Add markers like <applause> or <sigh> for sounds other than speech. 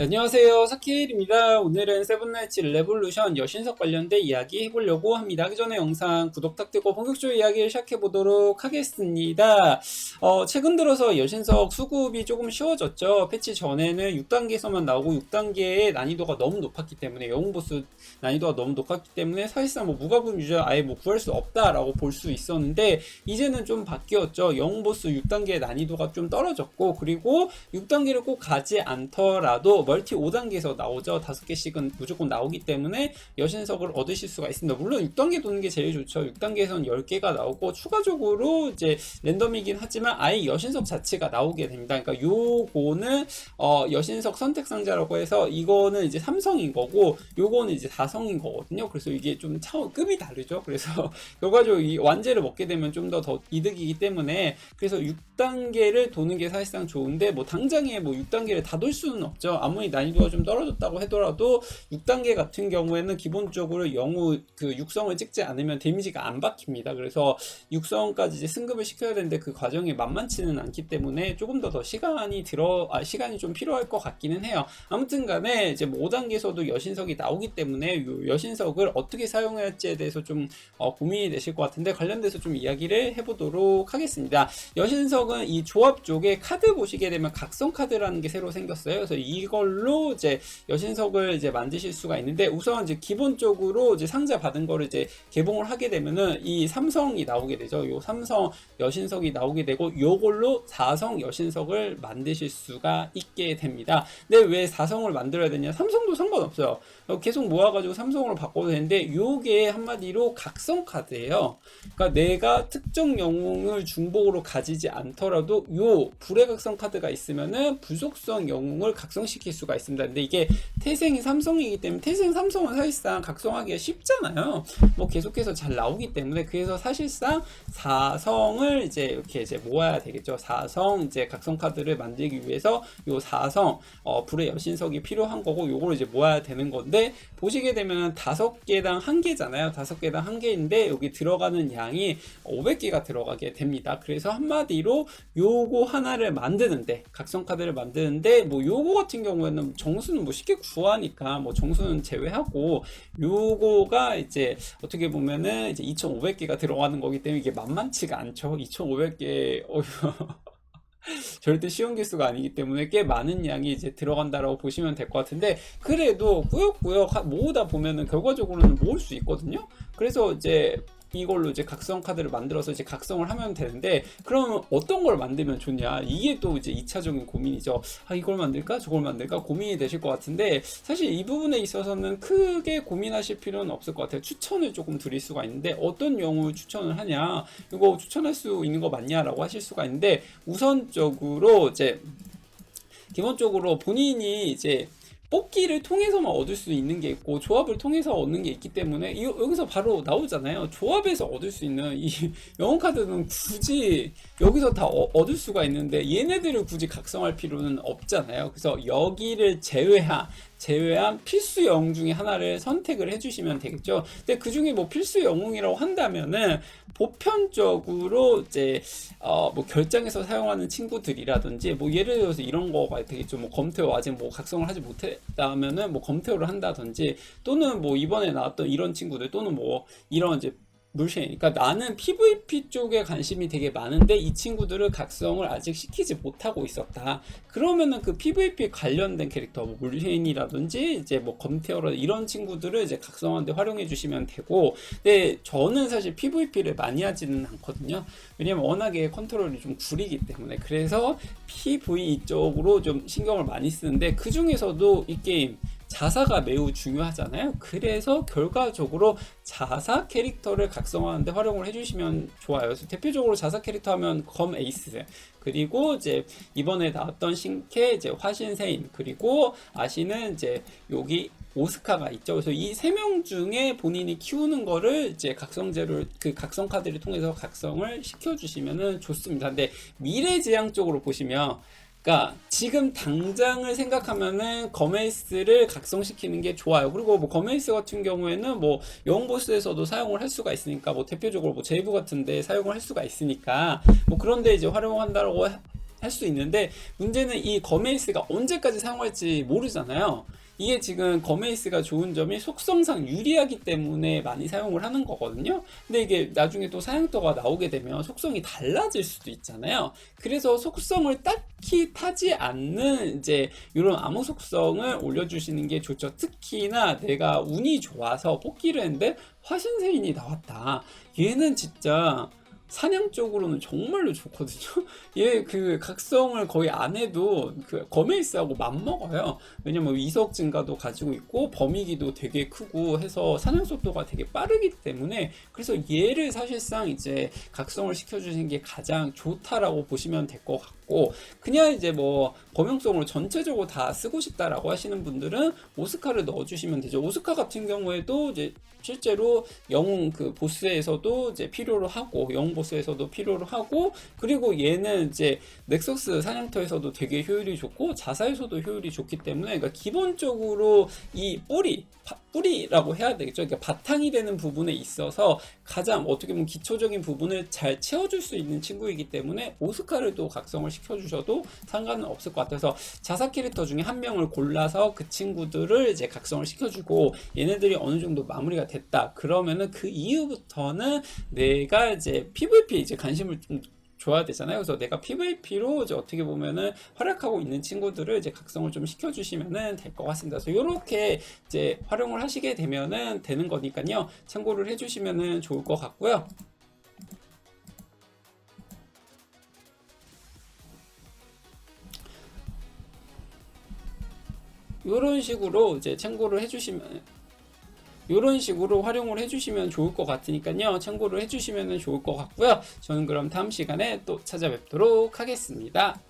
네, 안녕하세요. 사키일입니다. 오늘은 세븐나이츠 레볼루션 여신석 관련된 이야기 해보려고 합니다. 하기 전에 영상 구독 부탁드리고 본격적으로 이야기를 시작해보도록 하겠습니다. 어, 최근 들어서 여신석 수급이 조금 쉬워졌죠. 패치 전에는 6단계에서만 나오고 6단계의 난이도가 너무 높았기 때문에 영웅보스 난이도가 너무 높았기 때문에 사실상 뭐 무과금 유저 아예 뭐 구할 수 없다라고 볼 수 있었는데 이제는 좀 바뀌었죠. 영웅보스 6단계의 난이도가 좀 떨어졌고 그리고 6단계를 꼭 가지 않더라도 멀티 5단계에서 나오죠. 5개씩은 무조건 나오기 때문에 여신석을 얻으실 수가 있습니다. 물론 6단계 도는 게 제일 좋죠. 6단계에서는 10개가 나오고 추가적으로 이제 랜덤이긴 하지만 아예 여신석 자체가 나오게 됩니다. 그러니까 요거는 어 여신석 선택 상자라고 해서 이거는 이제 삼성인 거고 요거는 이제 다성인 거거든요. 그래서 이게 좀 차원 급이 다르죠. 그래서 <laughs> 결과적으로 이 완제를 먹게 되면 좀 더 더 이득이기 때문에 그래서 6단계를 도는 게 사실상 좋은데 뭐 당장에 뭐 6단계를 다 돌 수는 없죠. 아무 리 난이도가 좀 떨어졌다고 하더라도 6단계 같은 경우에는 기본적으로 영우 그 육성을 찍지 않으면 데미지가 안 박힙니다. 그래서 육성까지 이제 승급을 시켜야 되는데 그 과정이 만만치는 않기 때문에 조금 더더 시간이 들어 아, 시간이 좀 필요할 것 같기는 해요. 아무튼 간에 이제 뭐 5단계에서도 여신석이 나오기 때문에 요 여신석을 어떻게 사용해야 할지에 대해서 좀 어, 고민이 되실 것 같은데 관련돼서 좀 이야기를 해보도록 하겠습니다. 여신석은 이 조합 쪽에 카드 보시게 되면 각성 카드라는 게 새로 생겼어요. 그래서 이 걸로 이제 여신석을 이제 만드실 수가 있는데 우선 이제 기본적으로 이제 상자 받은 거를 이제 개봉을 하게 되면은 이 삼성이 나오게 되죠. 요 삼성 여신석이 나오게 되고 요걸로 사성 여신석을 만드실 수가 있게 됩니다. 근데 왜 사성을 만들어야 되냐? 삼성도 상관없어요. 계속 모아가지고 삼성으로 바꿔도 되는데 요게 한마디로 각성 카드예요. 그러니까 내가 특정 영웅을 중복으로 가지지 않더라도 요 불의 각성 카드가 있으면은 부속성 영웅을 각성시 킬 수가 있습니다. 근데 이게 태생이 삼성이기 때문에 태생 삼성은 사실상 각성하기가 쉽잖아요. 뭐 계속해서 잘 나오기 때문에 그래서 사실상 사성을 이제 이렇게 이제 모아야 되겠죠. 사성 이제 각성 카드를 만들기 위해서 요 사성 어, 불의 여신석이 필요한 거고 요거를 이제 모아야 되는 건데 보시게 되면 다섯 개당 한 개잖아요. 다섯 개당 한 개인데 여기 들어가는 양이 500개가 들어가게 됩니다. 그래서 한마디로 요거 하나를 만드는데 각성 카드를 만드는데 뭐 요거 같은 경우 에는 정수는 뭐 쉽게 구하니까 뭐 정수는 제외하고 요거가 이제 어떻게 보면은 이제 2,500개가 들어가는 거기 때문에 이게 만만치가 않죠. 2,500개 어 <laughs> 절대 쉬운 개수가 아니기 때문에 꽤 많은 양이 이제 들어간다라고 보시면 될 것 같은데 그래도 꾸역꾸역 하- 모으다 보면은 결과적으로는 모을 수 있거든요. 그래서 이제 이걸로 이제 각성 카드를 만들어서 이제 각성을 하면 되는데 그러면 어떤 걸 만들면 좋냐? 이게 또 이제 2차적인 고민이죠. 아 이걸 만들까? 저걸 만들까? 고민이 되실 것 같은데 사실 이 부분에 있어서는 크게 고민하실 필요는 없을 것 같아요. 추천을 조금 드릴 수가 있는데 어떤 영웅을 추천을 하냐? 이거 추천할 수 있는 거 맞냐라고 하실 수가 있는데 우선적으로 이제 기본적으로 본인이 이제 뽑기를 통해서만 얻을 수 있는 게 있고 조합을 통해서 얻는 게 있기 때문에 이, 여기서 바로 나오잖아요. 조합에서 얻을 수 있는 이 <laughs> 영웅 카드는 굳이 여기서 다 어- 얻을 수가 있는데 얘네들을 굳이 각성할 필요는 없잖아요. 그래서 여기를 제외한 제외한 필수 영웅 중에 하나를 선택을 해주시면 되겠죠. 근데 그 중에 뭐 필수 영웅이라고 한다면은 보편적으로 이제 어 뭐 결장에서 사용하는 친구들이라든지 뭐 예를 들어서 이런 거가 되겠죠. 뭐 검태호 아직 뭐 각성을 하지 못했다면은 뭐 검태호를 한다든지 또는 뭐 이번에 나왔던 이런 친구들 또는 뭐 이런 이제 물쉐인. 그러니까 나는 PVP 쪽에 관심이 되게 많은데 이 친구들을 각성을 아직 시키지 못하고 있었다. 그러면은 그 PVP 관련된 캐릭터, 뭐 물쉐인이라든지 이제 뭐 검테어라 이런 친구들을 이제 각성하는데 활용해 주시면 되고, 근데 저는 사실 PVP를 많이 하지는 않거든요. 왜냐면 워낙에 컨트롤이 좀 구리기 때문에 그래서 PV 쪽으로 좀 신경을 많이 쓰는데 그 중에서도 이 게임 자사가 매우 중요하잖아요. 그래서 결과적으로 자사 캐릭터를 각성하는데 활용을 해주시면 좋아요. 그래서 대표적으로 자사 캐릭터 하면 검 에이스 그리고 이제 이번에 나왔던 신캐 이제 화신세인 그리고 아시는 이제 여기 오스카가 있죠. 그래서 이 세 명 중에 본인이 키우는 거를 이제 각성제를 그 각성 카드를 통해서 각성을 시켜주시면은 좋습니다. 근데 미래지향 쪽으로 보시면 그러니까 지금 당장을 생각하면은 거메이스를 각성시키는 게 좋아요. 그리고 뭐 거메이스 같은 경우에는 뭐 영보스에서도 사용을 할 수가 있으니까 뭐 대표적으로 뭐 제이브 같은데 사용을 할 수가 있으니까 뭐 그런데 이제 활용한다라고 할수 있는데 문제는 이 거메이스가 언제까지 사용할지 모르잖아요. 이게 지금 거메이스가 좋은 점이 속성상 유리하기 때문에 많이 사용을 하는 거거든요. 근데 이게 나중에 또 사양터가 나오게 되면 속성이 달라질 수도 있잖아요. 그래서 속성을 딱히 타지 않는 이제 이런 암호 속성을 올려주시는 게 좋죠. 특히나 내가 운이 좋아서 뽑기를 했는데 화신세인이 나왔다. 얘는 진짜 사냥 쪽으로는 정말로 좋거든요. <laughs> 얘 그 각성을 거의 안 해도 그 거메이스하고 맞먹어요. 왜냐면 이석 증가도 가지고 있고 범위기도 되게 크고 해서 사냥 속도가 되게 빠르기 때문에 그래서 얘를 사실상 이제 각성을 시켜주시는 게 가장 좋다라고 보시면 될 것 같고 그냥 이제 뭐 범용성으로 전체적으로 다 쓰고 싶다라고 하시는 분들은 오스카를 넣어주시면 되죠. 오스카 같은 경우에도 이제 실제로 영웅 그 보스에서도 이제 필요로 하고 영웅 보스에서도 필요로 하고 그리고 얘는 이제 넥서스 사냥터에서도 되게 효율이 좋고 자사에서도 효율이 좋기 때문에 그러니까 기본적으로 이 뿌리 바- 뿌리라고 해야 되겠죠. 그러니까 바탕이 되는 부분에 있어서 가장 어떻게 보면 기초적인 부분을 잘 채워줄 수 있는 친구이기 때문에 오스카를 또 각성을 시켜주셔도 상관은 없을 것 같아서 자사 캐릭터 중에 한 명을 골라서 그 친구들을 이제 각성을 시켜주고 얘네들이 어느 정도 마무리가 됐다 그러면은 그 이후부터는 내가 이제 PVP 이제 관심을 좀 줘야 되잖아요. 그래서 내가 PVP로 이제 어떻게 보면은 활약하고 있는 친구들을 이제 각성을 좀 시켜주시면은 될 것 같습니다. 그래서 이렇게 이제 활용을 하시게 되면은 되는 거니까요. 참고를 해주시면은 좋을 것 같고요. 이런 식으로 이제 참고를 해주시면 이런 식으로 활용을 해주시면 좋을 것 같으니까요. 참고를 해주시면 좋을 것 같고요. 저는 그럼 다음 시간에 또 찾아뵙도록 하겠습니다.